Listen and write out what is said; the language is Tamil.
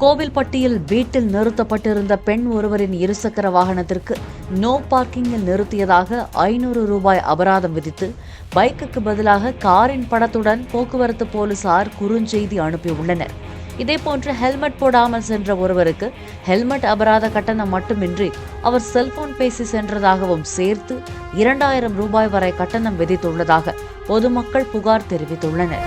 கோவில்பட்டியில் வீட்டில் நிறுத்தப்பட்டிருந்த பெண் ஒருவரின் இருசக்கர வாகனத்திற்கு நோ பார்க்கிங்கில் நிறுத்தியதாக ஐநூறு ரூபாய் அபராதம் விதித்து பைக்குக்கு பதிலாக காரின் படத்துடன் போக்குவரத்து போலீசார் குறுஞ்செய்தி அனுப்பியுள்ளனர். இதேபோன்று ஹெல்மெட் போடாமல் சென்ற ஒருவருக்கு ஹெல்மெட் அபராத கட்டணம் மட்டுமின்றி அவர் செல்போன் பேசி சென்றதாகவும் சேர்த்து இரண்டாயிரம் ரூபாய் வரை கட்டணம் விதித்துள்ளதாக பொதுமக்கள் புகார் தெரிவித்துள்ளனர்.